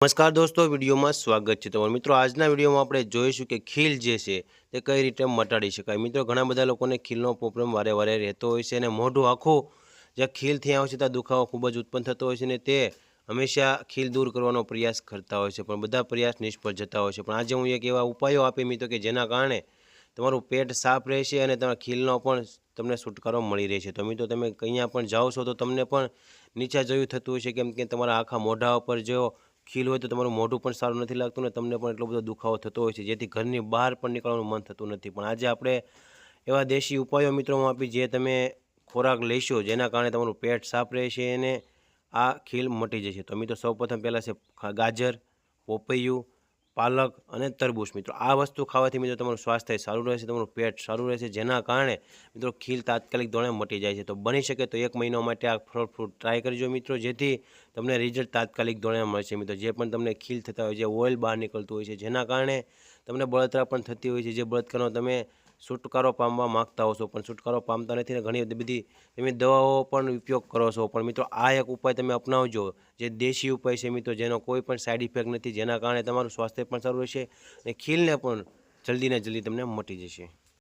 નમસ્કાર દોસ્તો, વિડીયોમાં સ્વાગત છે તમારું. મિત્રો, આજના વિડીયોમાં આપણે જોઈશું કે ખીલ જે છે, તે કઈ રીતે મટાડી શકાય. મિત્રો, ઘણા બધા લોકોને ખીલનો પ્રોબ્લેમ વારે વારે રહેતો હોય છે અને મોઢું આખું જે ખીલથી હોય છે ત્યાં દુખાવો ખૂબ જ ઉત્પન્ન થતો હોય છે અને તે હંમેશા ખીલ દૂર કરવાનો પ્રયાસ કરતા હોય છે. પણ બધા પ્રયાસ નિષ્ફળ જતા હોય છે. પણ આજે હું એક એવા ઉપાયો આપી મિત્રો કે જેના કારણે તમારું પેટ સાફ રહેશે અને તમારા ખીલનો પણ તમને છુટકારો મળી રહેશે. તો મિત્રો, તમે અહીંયા પણ જાઓ છો તો તમને પણ નીચા જોયું થતું હોય છે કેમ કે તમારા આખા મોઢા ઉપર જો ખીલ હોય તો તમારું મોઢું પણ સારું નથી લાગતું ને તમને પણ એટલો બધો દુખાવો થતો હોય છે, જેથી ઘરની બહાર પણ નીકળવાનું મન થતું નથી. પણ આજે આપણે એવા દેશી ઉપાયો મિત્રોમાં આપી જે તમે ખોરાક લેશો જેના કારણે તમારું પેટ સાફ રહેશે અને આ ખીલ મટી જશે. તો મિત્રો સૌપ્રથમ પહેલાં છે ગાજર, પોપૈયું પાલક અને તરબૂચ. મિત્રો, આ વસ્તુ ખાવાથી મિત્રો તમારું સ્વાસ્થ્ય સારું રહેશે, તમારું પેટ સારું રહેશે, જેના કારણે મિત્રો ખીલ તાત્કાલિક ધોરણે મટી જાય છે. તો બની શકે તો એક મહિના માટે આ ફળ ફ્રૂટ ટ્રાય કરજો મિત્રો, જેથી તમને રિઝલ્ટ તાત્કાલિક ધોરણે મળશે મિત્રો. જે પણ તમને ખીલ થતા હોય છે ઓઇલ બહાર નીકળતું હોય છે, જેના કારણે તમને બળતરા પણ થતી હોય છે, જે બળતરાનો તમે છુટકારો પામવા માગતા હો છો. પણ છુટકારો પામતા નથી ને ઘણી બધી તમે દવાઓ પણ ઉપયોગ કરો છો. પણ મિત્રો, આ એક ઉપાય તમે અપનાવજો. જે દેશી ઉપાય છે મિત્રો, જેનો કોઈ પણ સાઈડ ઇફેક્ટ નથી, જેના કારણે તમારું સ્વાસ્થ્ય પણ સારું રહેશે અને ખીલને પણ જલ્દીને જલ્દી તમને મટી જશે.